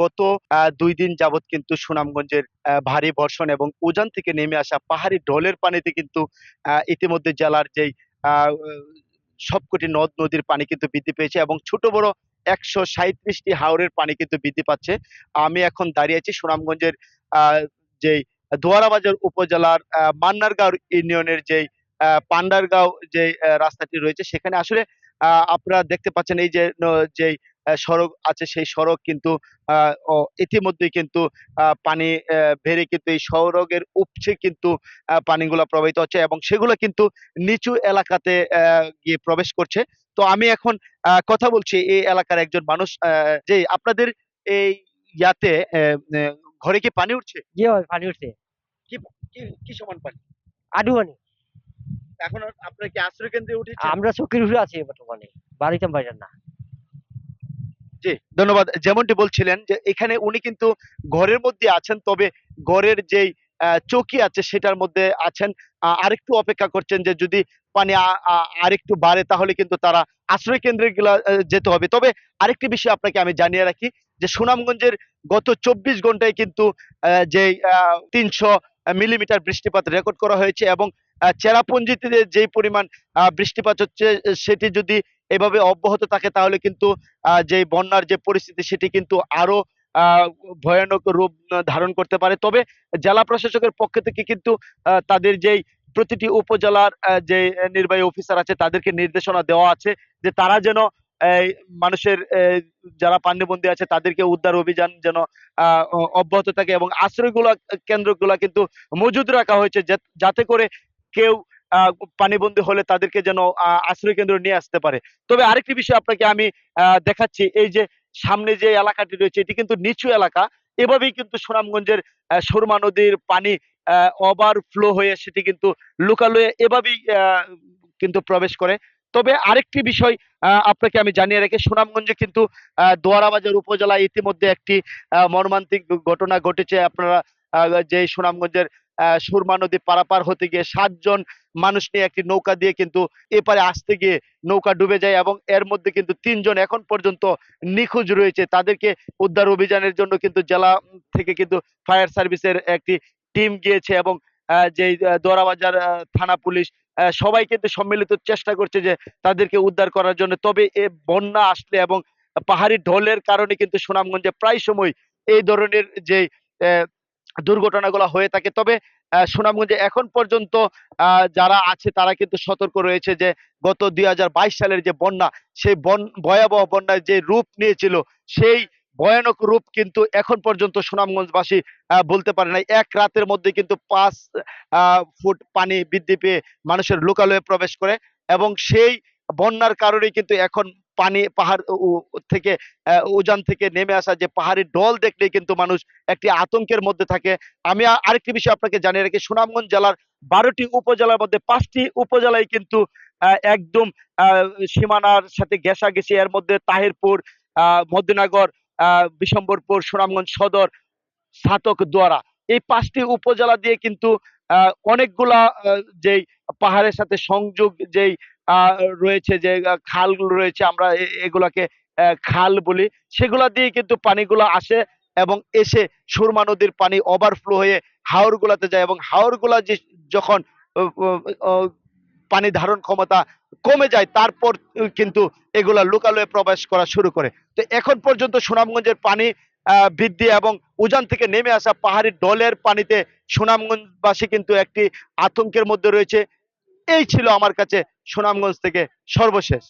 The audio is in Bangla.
গত দুই দিন যাবৎ কিন্তু সুনামগঞ্জের ভারী বর্ষণ এবং উজান থেকে নেমে আসা পাহাড়ি ঢলের পানিতে কিন্তু ইতিমধ্যে জেলার যেই সবকটি নদ নদীর পানি কিন্তু বৃদ্ধি পেয়েছে এবং ছোট বড় একশো সাঁত্রিশটি হাওরের পানি কিন্তু বৃদ্ধি পাচ্ছে। আমি এখন দাঁড়িয়ে আছি সুনামগঞ্জের যেই দোয়ারাবাজার উপজেলার মান্নারগাঁও ইউনিয়নের যেই পান্ডারগাঁও যে রাস্তাটি রয়েছে, সেখানে আসলে আপনারা দেখতে পাচ্ছেন এই যে যেই সড়ক আছে সেই সড়ক কিন্তু ও কিন্তু পানি বেড়ে কিন্তু এই সড়কের উপচে কিন্তু পানিগুলো প্রবাহিত হচ্ছে এবং সেগুলো কিন্তু নিচু এলাকাতে গিয়ে প্রবেশ করছে। তো আমি এখন কথা বলছি এই এলাকার একজন মানুষ যে আপনাদের এই ইয়াতে ঘরে কি পানি উঠছে? জি পানি উঠছে। কি কি সমান পানি? আডুয়ানি এখন আপনার কি আশ্রয় কেন্দ্রে উঠেছে আমরা চকির উঠে আছি বর্তমানে বাড়িতে বাইরেন না। জি, ধন্যবাদ। যেমনটি বলছিলেন যে এখানে উনি কিন্তু ঘরের মধ্যে আছেন, তবে ঘরের যেই চৌকি আছে সেটার মধ্যে আছেন। আরেকটু অপেক্ষা করছেন যে যদি পানি আরেকটু বাড়ে তাহলে কিন্তু তারা আশ্রয় কেন্দ্রে যেতে হবে। তবে আরেকটি বিষয় আপনাকে আমি জানিয়ে রাখি যে সুনামগঞ্জের গত চব্বিশ ঘন্টায় কিন্তু যেই তিনশো মিলিমিটার বৃষ্টিপাত রেকর্ড করা হয়েছে এবং চেরাপুঞ্জিতে যেই পরিমাণ বৃষ্টিপাত হচ্ছে, সেটি যদি এভাবে অব্যাহত থাকে, তাহলে কিন্তু যে বন্যার যে পরিস্থিতি, সেটি কিন্তু আরও ভয়ানক রূপ ধারণ করতে পারে। তবে জেলা প্রশাসকের পক্ষ থেকে কিন্তু তাদের যেই প্রতিটি উপজেলার যে নির্বাহী অফিসার আছে, তাদেরকে নির্দেশনা দেওয়া আছে যে তারা যেন মানুষের যারা পান্ডবন্দি আছে, তাদেরকে উদ্ধার অভিযান যেন অব্যাহত থাকে এবং আশ্রয়গুলা, কেন্দ্রগুলা কিন্তু মজুদ রাখা হয়েছে যাতে করে কেউ পানিবন্দী হলে তাদেরকে যেন আশ্রয় কেন্দ্র নিয়ে আসতে পারে। তবে আরেকটি বিষয় আপনাকে আমি দেখাচ্ছি। এই যে সামনে যে এলাকাটি রয়েছে, এটি কিন্তু নিচু এলাকা। এভাবেই কিন্তু সুনামগঞ্জের সুরমা নদীর পানি ওভার ফ্লো হয়ে সেটি কিন্তু লোকালয়ে এভাবেই কিন্তু প্রবেশ করে। তবে আরেকটি বিষয় আপনাকে আমি জানিয়ে রাখি, সুনামগঞ্জে কিন্তু দোয়ারাবাজার উপজেলায় ইতিমধ্যে একটি মর্মান্তিক ঘটনা ঘটেছে। আপনারা যে সুনামগঞ্জের সুরমা নদী পারাপার হতে গিয়ে সাতজন মানুষ নিয়ে একটি নৌকা দিয়ে কিন্তু এপারে আসতে গিয়ে নৌকা ডুবে যায় এবং এর মধ্যে কিন্তু তিনজন এখন পর্যন্ত নিখোঁজ রয়েছে। তাদেরকে উদ্ধার অভিযানের জন্য কিন্তু জেলা থেকে কিন্তু ফায়ার সার্ভিসের একটি টিম গিয়েছে এবং যে দোরাবাজার থানা পুলিশ সবাই কিন্তু সম্মিলিত চেষ্টা করছে যে তাদেরকে উদ্ধার করার জন্য। তবে এ বন্যা আসলে এবং পাহাড়ি ঢলের কারণে কিন্তু সুনামগঞ্জে প্রায় সময় এই ধরনের যে দুর্ঘটনাগুলো হয়ে থাকে। তবে সুনামগঞ্জে এখন পর্যন্ত যারা আছে তারা কিন্তু সতর্ক রয়েছে যে, গত দুই হাজার বাইশ সালের যে বন্যা, সেই বন, ভয়াবহ বন্যার যে রূপ নিয়েছিল, সেই ভয়ানক রূপ কিন্তু এখন পর্যন্ত সুনামগঞ্জবাসী বলতে পারে নাই। এক রাতের মধ্যে কিন্তু পাঁচ ফুট পানি বৃদ্ধি পেয়ে মানুষের লোকালয়ে প্রবেশ করে এবং সেই বন্যার কারণেই কিন্তু এখন পানি, পাহাড় থেকে উজান থেকে নেমে আসা যে পাহাড়ি ডল দেখলেই কিন্তু মানুষ একটি আতঙ্কের মধ্যে থাকে। আমি আরেকটি বিষয় আপনাকে জানিয়ে রাখি, সুনামগঞ্জ জেলার বারোটি উপজেলার মধ্যে পাঁচটি উপজেলায় কিন্তু একদম সীমানার সাথে ঘেঁষাঘেঁষি এর মধ্যে তাহিরপুর মধ্যনগর বিশম্বরপুর, সুনামগঞ্জ সদর ছাতক দ্বারা এই পাঁচটি উপজেলা দিয়ে কিন্তু অনেকগুলা যেই পাহাড়ের সাথে সংযোগ, যেই রয়েছে যে খালগুলো রয়েছে, আমরা এগুলাকে খাল বলি। সেগুলা দিয়ে কিন্তু পানিগুলো আসে এবং এসে সুরমা নদীর পানি ওভারফ্লো হয়ে হাওর গুলাতে যায় এবং হাওরগুলা যে, যখন পানি ধারণ ক্ষমতা কমে যায়, তারপর কিন্তু এগুলা লোকালয়ে প্রবেশ করা শুরু করে। তো এখন পর্যন্ত সুনামগঞ্জের পানি বৃদ্ধি এবং উজান থেকে নেমে আসা পাহাড়ি ডলের পানিতে সুনামগঞ্জবাসী কিন্তু একটি আতঙ্কের মধ্যে রয়েছে। এই ছিল আমার কাছে সুনামগঞ্জ থেকে সর্বশেষ।